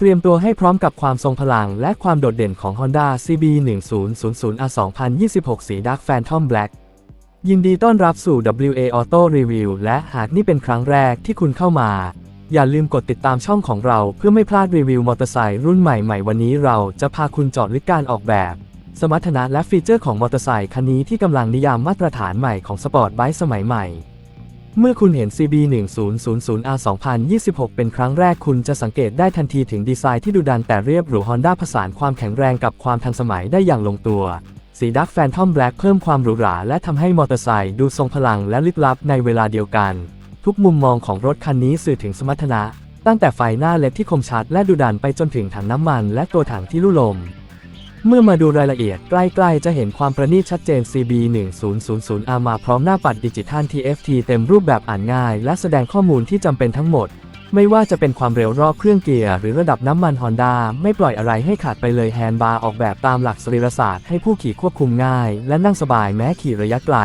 เตรียมตัวให้พร้อมกับความทรงพลังและความโดดเด่นของ Honda CB 1000R 2026 สี Dark Phantom Black ยินดีต้อนรับสู่ WA Auto Review และหากนี่เป็นครั้งแรกที่คุณเข้ามา อย่าลืมกดติดตามช่องของเราเพื่อไม่พลาดรีวิวมอเตอร์ไซค์รุ่นใหม่ๆ วันนี้เราจะพาคุณเจาะลึกการออกแบบ สมรรถนะและฟีเจอร์ของมอเตอร์ไซค์คันนี้ที่กำลังนิยามมาตรฐานใหม่ของสปอร์ตไบค์สมัยใหม่ เมื่อคุณเห็น CB 1000R 2026 เป็นครั้งแรกคุณจะสังเกตได้ทันทีถึงดีไซน์ที่ดุดันแต่เรียบหรู Honda ผสานความแข็งแรงกับความทันสมัยได้อย่างลงตัว สีดักแฟนทอมแบล็กเพิ่มความหรูหราและทำให้มอเตอร์ไซค์ดูทรงพลังและลึกลับในเวลาเดียวกัน ทุกมุมมองของรถคันนี้สื่อถึงสมรรถนะ ตั้งแต่ไฟหน้าเล็ดที่คมชัดและดุดันไปจนถึงถังน้ำมันและตัวถังที่ลู่ลม เมื่อมาดูรายละเอียดใกล้ๆ จะเห็นความประณีตชัดเจน CB 1000R มาพร้อมหน้าปัดดิจิทัล TFT เต็มรูปแบบอ่านง่าย และแสดงข้อมูลที่จำเป็นทั้งหมด ไม่ว่าจะเป็นความเร็วรอบเครื่องเกียร์หรือระดับน้ำมัน Honda ไม่ปล่อยอะไรให้ขาดไปเลยแฮนด์บาร์ออกแบบตามหลักสรีรศาสตร์ให้ผู้ขี่ควบคุมง่าย และนั่งสบายแม้ขี่ระยะไกล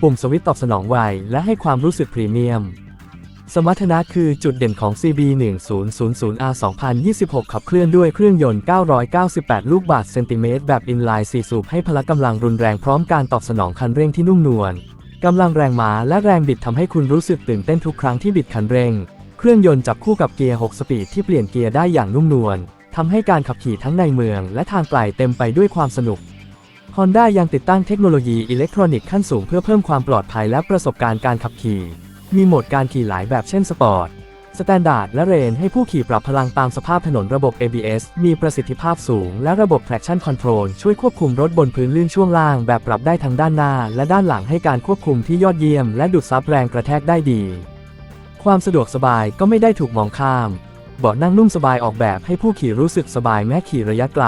ปุ่มสวิตตอบสนองไวและให้ความรู้สึกพรีเมียม สมรรถนะคือจุดเด่นของ CB 1000R 2026 ขับเคลื่อนด้วยเครื่องยนต์ 998 ลูกบาศก์เซนติเมตรแบบอินไลน์4สูบให้พละกำลังรุนแรงพร้อมการตอบสนองคันเร่งที่นุ่มนวลกำลังแรงม้าและแรงบิดทำให้คุณรู้สึกตื่นเต้นทุกครั้งที่บิดคันเร่ง เครื่องยนต์จับคู่กับเกียร์ 6 สปีดที่เปลี่ยนเกียร์ได้อย่างนุ่มนวลทำให้การขับขี่ทั้งในเมืองและทางไกลเต็มไปด้วยความสนุก Honda ยังติดตั้งเทคโนโลยีอิเล็กทรอนิกส์ขั้นสูงเพื่อเพิ่มความปลอดภัยและประสบการณ์การขับขี่ มีโหมดการขี่หลายแบบเช่นสปอร์ต สแตนดาร์ดและเรนให้ผู้ขี่ปรับพลังตามสภาพถนนระบบ ABS มีประสิทธิภาพสูง และระบบ traction control ช่วยควบคุมรถบนพื้นลื่นช่วงล่างแบบปรับได้ทั้งด้านหน้า และด้านหลังให้การควบคุมที่ยอดเยี่ยม และดูดซับแรงกระแทกได้ดี ความสะดวกสบายก็ไม่ได้ถูกมองข้าม เบาะนั่งนุ่มสบายออกแบบให้ผู้ขี่รู้สึกสบายแม้ขี่ระยะไกล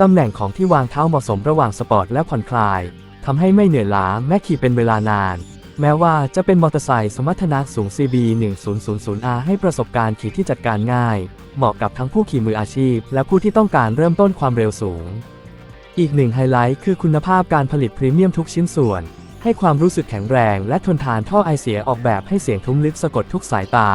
ตำแหน่งของที่วางเท้าเหมาะสมระหว่างสปอร์ตและผ่อนคลายทำให้ไม่เหนื่อยล้าแม้ขี่เป็นเวลานาน แม้ว่าจะเป็นมอเตอร์ไซค์สมรรถนะสูง CB 1000R ให้ประสบการณ์ขี่ที่จัดการง่าย เหมาะกับทั้งผู้ขี่มืออาชีพ และผู้ที่ต้องการเริ่มต้นความเร็วสูง อีกหนึ่งไฮไลท์คือคุณภาพการผลิตพรีเมียมทุกชิ้นส่วน ให้ความรู้สึกแข็งแรงและทนทานท่อไอเสียออกแบบให้เสียงทุ้มลึกสะกดทุกสายตา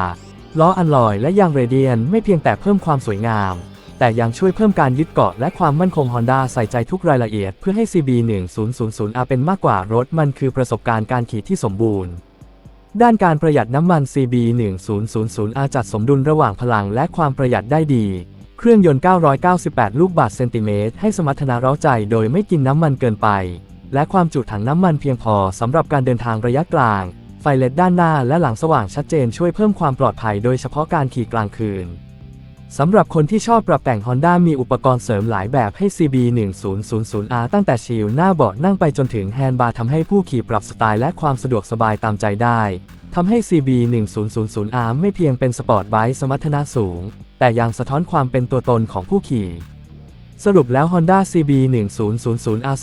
ล้ออัลลอยและยางเรเดียนไม่เพียงแต่เพิ่มความสวยงาม แต่ยังช่วยเพิ่มการยึดเกาะและความมั่นคง Honda ใส่ใจทุกรายละเอียดเพื่อให้ CB 1000R เป็นมากกว่ารถมันคือประสบการณ์การขี่ที่สมบูรณ์ ด้านการประหยัดน้ำมัน CB 1000R จัดสมดุลระหว่างพลังและความประหยัดได้ดี เครื่องยนต์ 998 ลูกบาศก์เซนติเมตรให้สมรรถนะเร้าใจโดยไม่กินน้ำมันเกินไป และความจุถังน้ำมันเพียงพอสำหรับการเดินทางระยะกลาง ไฟเลดด้านหน้าและหลังสว่างชัดเจนช่วยเพิ่มความปลอดภัยโดยเฉพาะการขี่กลางคืน สำหรับคนที่ชอบปรับแต่ง Honda มีอุปกรณ์เสริมหลายแบบให้ CB 1000R ตั้งแต่ชิลหน้าเบาะนั่งไปจนถึงแฮนด์บาร์ทำให้ผู้ขี่ปรับสไตล์และความสะดวกสบายตามใจได้ทำให้ CB 1000R ไม่เพียงเป็นสปอร์ตไบค์สมรรถนะสูง แต่ยังสะท้อนความเป็นตัวตนของผู้ขี่ สรุปแล้ว Honda CB 1000R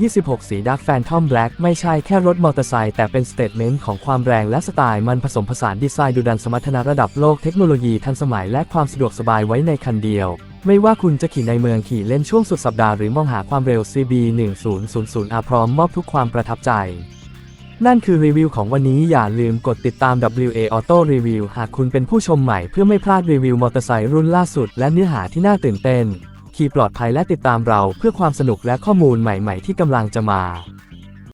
2026 สี Dark Phantom Black ไม่ใช่แค่รถมอเตอร์ไซค์แต่เป็นสเตทเมนต์ของความแรงและสไตล์มันผสมผสานดีไซน์ดุดันสมรรถนะระดับโลกเทคโนโลยีทันสมัยและความสะดวกสบายไว้ในคันเดียว ไม่ว่าคุณจะขี่ในเมืองขี่เล่นช่วงสุดสัปดาห์หรือมองหาความเร็ว CB 1000R พร้อมมอบทุกความประทับใจนั่นคือรีวิวของวันนี้อย่าลืมกดติดตาม WA Auto Review หากคุณเป็นผู้ชมใหม่เพื่อไม่พลาดรีวิวมอเตอร์ไซค์รุ่นล่าสุดและเนื้อหาที่น่าตื่นเต้น ขี่ปลอดภัยและติดตามเราเพื่อความสนุกและข้อมูลใหม่ ๆ ที่กำลังจะมา